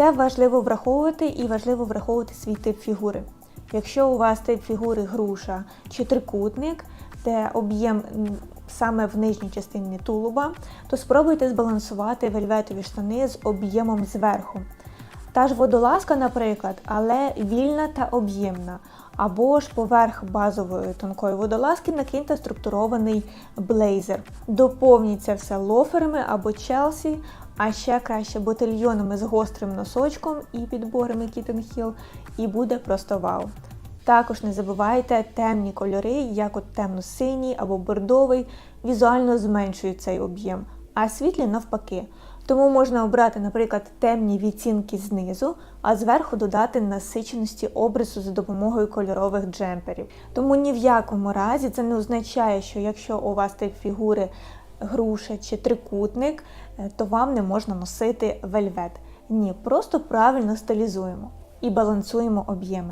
Це важливо враховувати і важливо враховувати свій тип фігури. Якщо у вас тип фігури груша чи трикутник, де об'єм саме в нижній частині тулуба, то спробуйте збалансувати вельветові штани з об'ємом зверху. Та ж водолазка, наприклад, але вільна та об'ємна. Або ж поверх базової тонкої водолазки накиньте структурований блейзер. Доповніть все лоферами або челсі, а ще краще ботильйонами з гострим носочком і підборами Kitten Hill, і буде просто вау. Також не забувайте темні кольори, як от темно-синій або бордовий, візуально зменшують цей об'єм, а світлі навпаки. Тому можна обрати, наприклад, темні відцінки знизу, а зверху додати насиченості образу за допомогою кольорових джемперів. Тому ні в якому разі це не означає, що якщо у вас тип фігури груша чи трикутник, е, то вам не можна носити вельвет. Ні, просто правильно стилізуємо і балансуємо об'єми.